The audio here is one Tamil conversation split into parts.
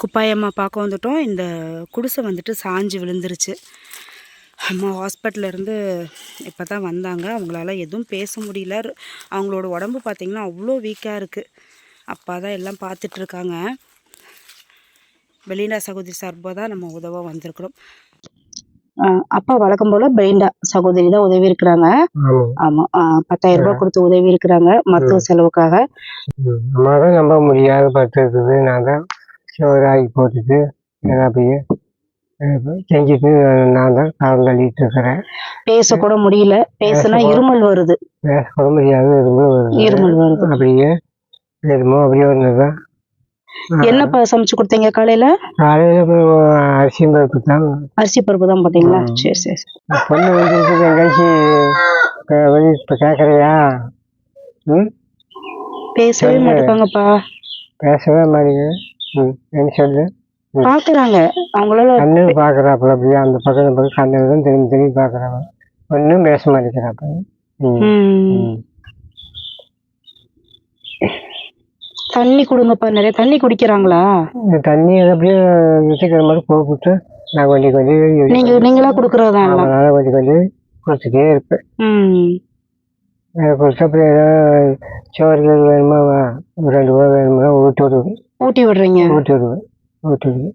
குப்பாயம்மா பார்க்க வந்துட்டோம். இந்த குடிசை வந்துட்டு சாஞ்சு விழுந்துருச்சு. அம்மா ஹாஸ்பிட்டலேருந்து இப்போ தான் வந்தாங்க. அவங்களால எதுவும் பேச முடியல. அவங்களோட உடம்பு பார்த்திங்கன்னா அவ்வளோ வீக்காக இருக்குது அப்பா தான் எல்லாம் பார்த்துட்ருக்காங்க பெலிண்டா சகோதரி சார்பாக தான் நம்ம உதவ வந்திருக்கிறோம். அப்பா வழக்கம் போல் பெலிண்டா சகோதரி தான் உதவி இருக்கிறாங்க. ஆமாம் பத்தாயிரம் ரூபாய் கொடுத்து உதவி இருக்கிறாங்க மருத்துவ செலவுக்காக. தான் நம்ப முடியாத படுத்துருக்குது நான் தான் சோறாகி போட்டுட்டு அப்படியே செஞ்சுட்டு நான் தான் காலம் தள்ளிட்டு இருக்கிறேன். பேசக்கூட முடியல. பேசுனா பேசக்கூட- இருமல் வருது. பேச கூட முடியாது எதுவுமே வருது. இருமல் வருது. அப்படியே எதுமோ அப்படியே ஒன்று தான் என்னப்பா சமைச்சு கொடுத்தீங்க காலையில? காலையில் அரிசி பருப்பு தான். அரிசி பருப்பு தான் போட்டீங்களா ம். சரி சரி. பொண்ணு வந்துருக்கு எங்கேயாச்சும் வெளியே இப்போ கேட்குறியா ம்? பேசவே. மாட்டேங்காங்கப்பா பேசவே மாட்டேங்குது. ம் என்ன சொல்லு? பாக்குறாங்க. அவங்களால கண்ணு பார்க்குறாப்புல அப்படியே அந்த பக்கம் பக்கம் கண்ணு தான் திரும்பி திரும்பி பார்க்குறாங்க ஒன்றும் பேச மாட்டேங்கிறாப்ப ம் ம், ம் தண்ணி கொடுங்கப்பா நிறைய தண்ணி குடிக்கிறாங்களா? தண்ணி அப்படியே வச்சுக்கிற மாதிரி போட்டு நான் கொஞ்சம் கொஞ்சம் நீங்க நீங்களா குடுக்கறதா அதனால கொஞ்சம் கொஞ்சம் கொடுத்துட்டே இருப்பேன். கொடுத்து அப்புறம் ஏதாவது சோறுகள் வேணுமா ரெண்டு ரூபா வேணுமா ஊட்டி விடுவேன். ஊட்டி விடுறீங்க? ஊட்டி விடுவேன் ஊட்டி விடுவேன்.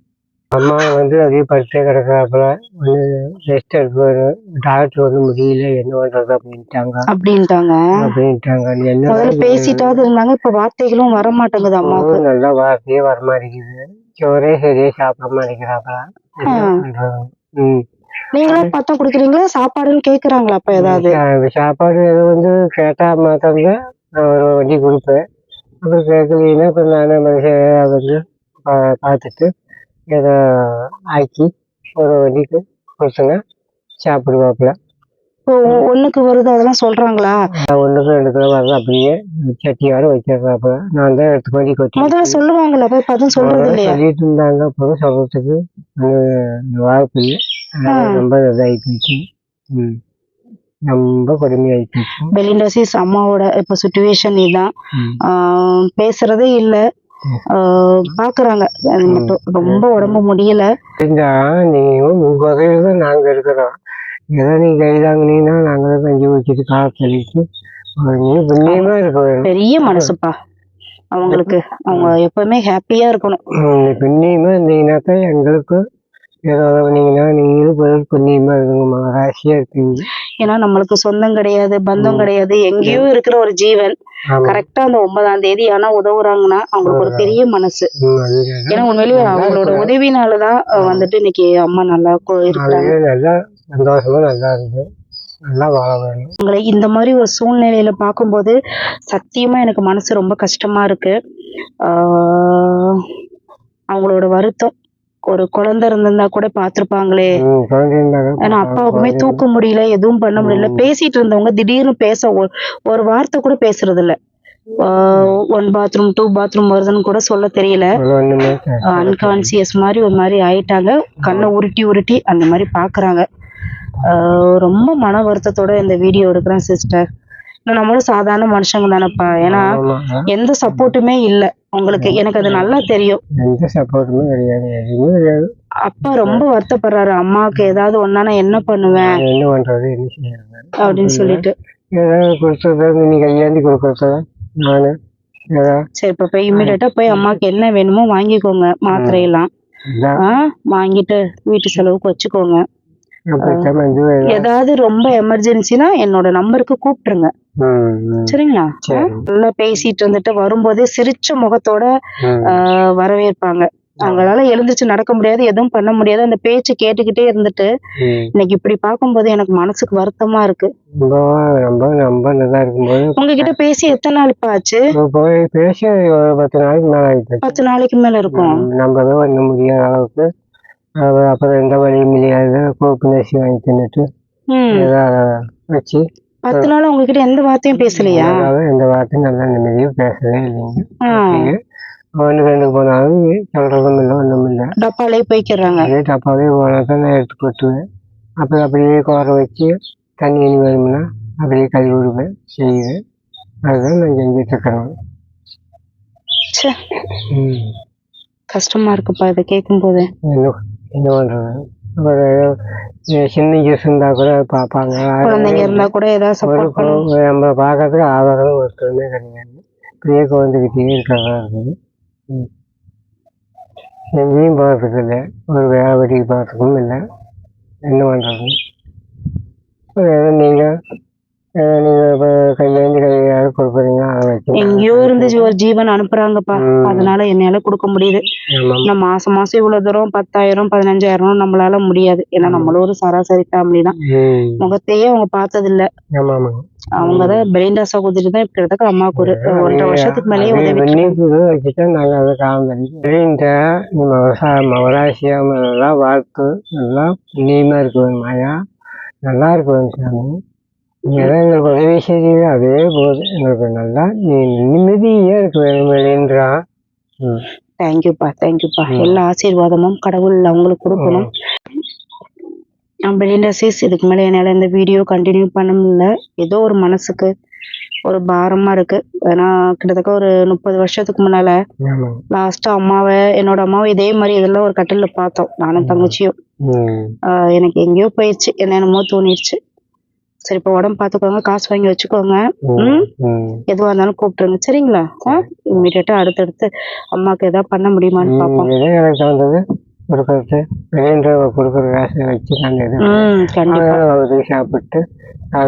அம்மா வந்து அதே படுத்தே கிடக்குறாப்புல. ஒன்று ரெஸ்ட் எடுப்பாரு டாக்டர் வந்து முடியல என்ன பண்ணுறது அப்படின்ட்டாங்க. அப்படின்ட்டாங்க. அப்படின்ட்டாங்க. என்ன முதல்ல பேசிட்டாவது இருந்தாங்க இப்ப வார்த்தைகளும் வர மாட்டேங்குது அம்மாவுக்கு. நல்லா வார்த்தையே வர மாட்டேங்குது. சோறே சரியா சாப்பிட மாட்டேங்கிறாப்பா என்ன ஆ. பண்றது? ம். நீங்களா பார்த்தா குடுக்குறீங்களா? சாப்பாடுன்னு கேக்குறாங்களா அப்ப ஏதாவது? சாப்பாடு ஏதோ வந்து கேட்டா மாத்திரம் நான் ஒரு வண்டி கொடுப்பேன். அப்புறம் கேட்கலீங்கன்னா அப்புறம் நானே மனுஷன் வந்து பார்த்துட்டு ஏதோ ஆக்கி ஒரு வண்டிக்கு கொடுத்தேங்க சாப்பிடுவாப்புல. இப்போ ஒ- ஒண்ணுக்கு வருது அதெல்லாம் சொல்றாங்களா? ஒன்றுக்கு ரெண்டு கிலோ வரது. அப்படியே சட்டியோட வச்சிடுறாப்புல. நான் தான் எடுத்து பண்ணி கொட்டி முதல்ல சொல்லுவாங்கல்ல அப்ப இப்ப அதுவும் சொல்றது இல்லையா சொல்லிட்டு இருந்தாங்க. அப்புறம் சொல்றதுக்கு ஒண்ணும் வாய்ப்பு இல்லை. ரொம்ப இதாகி போச்சு. ம். ரொம்ப கொடுமையாகி போச்சு. பெலிண்டசிஸ் அம்மாவோட இப்ப சுச்சுவேஷன். ஆஹ் பேசுறதே இல்ல. பாக்குறாங்க. அது மட்டும் ரொம்ப உடம்பு முடியல. நீங்களும் உங்க வகையில தான் நாங்க இருக்கிறோம். ஏதோ நீ கைதாங்கினீங்கன்னா நாங்களும் கஞ்சி வச்சுட்டு காலை தள்ளிட்டு ஒரு நீ புண்ணியமா இருக்க வேணும் பெரிய மனசுப்பா அவங்களுக்கு. அவங்க எப்பவுமே ஹாப்பியா இருக்கணும். புண்ணியமா இருந்தீங்கன்னா தான் எங்களுக்கு ஏதோ உதவுனீங்கன்னா நீங்களும் பதில் புண்ணியமா இருக்குங்க மகராசியா இருக்கீங்க ஏன்னா நம்மளுக்கு சொந்தம் கிடையாது பந்தம் கிடையாது. எங்கேயோ இருக்கிற ஒரு ஜீவன். கரெக்டா அந்த ஒன்பதாம் தேதி ஆனா உதவுறாங்கன்னா அவங்களுக்கு ஒரு பெரிய மனசு. ஏன்னா உண்மையிலேயே அவங்களோட உதவினாலதான் வந்துட்டு இன்னைக்கு அம்மா நல்லா இருக்கிறாங்க. சந்தோஷமா நல்லா இருக்கு. நல்லா வாழ வேணும் உங்களை இந்த மாதிரி ஒரு சூழ்நிலையில பார்க்கும்போது சத்தியமா எனக்கு மனசு ரொம்ப கஷ்டமா இருக்கு. அவங்களோட வருத்தம் ஒரு குழந்தை இருந்திருந்தா கூட இருந்தாங்க ஏன்னா அப்பாவுக்குமே தூக்க முடியல எதுவும் பண்ண முடியல. பேசிட்டு இருந்தவங்க திடீர்னு பேச ஒரு- வார்த்தை கூட பேசுறது இல்ல ஒன் பாத்ரூம் டூ பாத்ரூம் வருதுன்னு கூட சொல்ல தெரியல. அன்கான்சியஸ் மாதிரி ஒரு மாதிரி ஆயிட்டாங்க. கண்ணை உருட்டி உருட்டி அந்த மாதிரி பாக்குறாங்க ரொம்ப மன வருத்தத்தோட இந்த வீடியோ எடுக்கிறேன் சிஸ்டர் நம்மளும் சாதாரண மனுஷங்க தானேப்பா. ஏன்னா. எந்த சப்போர்ட்டுமே இல்ல. உங்களுக்கு எனக்கு அது நல்லா தெரியும். எந்த சப்போர்ட்டுமே கிடையாது எதுவுமே கிடையாது. அப்பா ரொம்ப வருத்தப்படுறாரு. அம்மாவுக்கு ஏதாவது ஒன்னா நான் என்ன பண்ணுவேன்? என்ன பண்றது என்ன செய்யறது? அப்படின்னு சொல்லிட்டு. ஏதாவது கொடுத்தது? நீ கையாண்டி கொடுக்கறத? நானு சரி இப்ப போய் இம்மிடியட்டா போய் அம்மாவுக்கு என்ன வேணுமோ வாங்கிக்கோங்க மாத்திரையெல்லாம். வாங்கிட்டு வீட்டு செலவுக்கு வச்சுக்கோங்க. ஏதாவது ரொம்ப எமர்ஜென்சினா என்னோட நம்பருக்கு கூப்பிட்டுருங்க. சரிங்களா? சரி. நல்லா பேசிட்டு இருந்துட்டு வரும்போதே சிரிச்ச முகத்தோட வரவேற்பாங்க. அவங்களால எழுந்திருச்சு நடக்க முடியாது எதுவும் பண்ண முடியாது. அந்த பேச்சு கேட்டுக்கிட்டே இருந்துட்டு. இன்னைக்கு இப்படி பார்க்கும்போது எனக்கு மனசுக்கு வருத்தமா இருக்கு. ரொம்ப ரொம்ப நல்லா இருக்கும்போது உங்ககிட்ட பேசி எத்தனை நாள் இப்ப ஆச்சு? பேசி பத்து நாளைக்கு மேல ஆகிப்போச்சு பத்து நாளைக்கு மேல இருக்கும். பண்ண முடியாத அளவுக்கு அப்புறம் எந்த வழியும் முடியாது கோப்பு நசி வாங்கி தின்னுட்டு வச்சு பத்து நாள் உங்ககிட்ட எந்த வார்த்தையும் பேசலையா? எந்த வார்த்தையும் நல்லா நிம்மதியும் பேசவே இல்லைங்க. ஒன்று ரெண்டு போனாலும் சொல்றதும் இல்லை ஒன்றும் இல்லை. டப்பாலே போய்க்கிறாங்க. அதே டப்பாவே போனாக்கா நான் எடுத்து கொட்டுவேன். அப்புறம் அப்படியே கோர வச்சு தண்ணி இனி வேணும்னா அப்படியே கழுவி விடுவேன் செய்வேன். அதுதான் நான் செஞ்சுட்டு இருக்கிறேன். கஷ்டமா இருக்குப்பா இதை கேட்கும்போது. என்ன என்ன பண்ணுறது ஒரு சின்ன ஜூஸ் இருந்தால் கூட பார்ப்பாங்க. குழந்தைங்க இருந்தா கூட ஏதாவது சப்போர்ட் பண்ணும். கொ- நம்ம பார்க்கறதுக்கு ஆதரவு ஒருத்தருமே கிடையாது. இப்படியே குழந்தைகிட்டே இருக்கிறதா இருக்குது. எங்கேயும் போகிறதுக்கு இல்லை. ஒரு வேலை வெட்டிக்கு போகிறதுக்கும் இல்லை. என்ன பண்ணுறது ஏதோ நீங்கள் ஏதோ நீங்கள் இப்போ கையேந்தி கையால் கொடுக்குறீங்க அதை வச்சு எங்கேயோ இருந்து ஜீ- ஒரு ஜீவன் அனுப்புறாங்கப்பா. அதனால என்னால கொடுக்க முடியுது. நான் மாசம் மாசம் இவ்வளவு தூரம் பத்தாயிரம் பதினஞ்சாயிரம் நம்மளால முடியாது. ஏன்னா நம்மளும் ஒரு சராசரி ஃபேமிலி தான். முகத்தையே அவங்க பார்த்தது இல்ல ஆமாம் ஆமாங்க அவங்க தான் பிரெயின் சகோதரி தான் கிட்டத்தட்ட அம்மாவுக்கு ஒரு ஒன்றரை வருஷத்துக்கு மேலேயே உதவி நாங்கள் அதை மவசா மவராசியம் நல்லா வாழ்த்து நல்லா புண்ணியமாக இருக்குவேன் மாயா. நல்லா இருக்குவேன் சாமி. எங்களுக்கு உதவி செய்தீங்க அதே போதும் எங்களுக்கு நல்லா நீ நிம்மதியாக இருக்க வேணும் இல்லைன்றா ம். தேங்க்யூப்பா தேங்க்யூப்பா எல்லா ஆசீர்வாதமும் கடவுள் அவங்களுக்கு கொடுக்கணும். பெலிண்டா சீஸ் இதுக்கு மேலே என்னால் இந்த வீடியோ கண்டினியூ பண்ண முடியல. ஏதோ ஒரு மனசுக்கு ஒரு பாரமா இருக்கு. ஏன்னா கிட்டத்தட்ட ஒரு முப்பது வருஷத்துக்கு முன்னால ஆமாம் லாஸ்டா அம்மாவை என்னோட அம்மாவை இதே மாதிரி இதெல்லாம் ஒரு கட்டில்ல பார்த்தோம். நானும் தங்கச்சியும். எனக்கு எங்கேயோ போயிடுச்சு. என்னென்னமோ தோணிடுச்சு. சரி இப்போ உடம்பு பார்த்துக்கோங்க காசு வாங்கி வச்சுக்கோங்க. ம்? எதுவாக இருந்தாலும் கூப்பிட்டுருங்க சரிங்களா? இமீடியட்டா அடுத்தடுத்து அம்மாவுக்கு எதாவது பண்ண முடியுமான்னு பார்ப்போம். எனக்கு வந்தது? கொடுக்கறது வெளியன்ற கொடுக்குற காசை வச்சு நாங்கள் எதுவும் ம் கண்டிப்பா. அவரு சாப்பிட்டு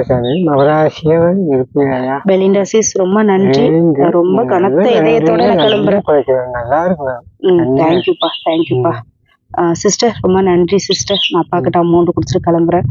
சாமி மகராசியம் இருப்பீங்க பெலிண்டா சீஸ் ரொம்ப நன்றி. ரொம்ப கனத்த இதயத்தோட நான் கிளம்புறேன். நல்லா இருக்கும் தேங்க்யூப்பா தேங்க்யூப்பா சிஸ்டர் ரொம்ப நன்றி சிஸ்டர் நான் அப்பாக்கிட்ட அமௌண்ட் கொடுத்துட்டு கிளம்புறேன்.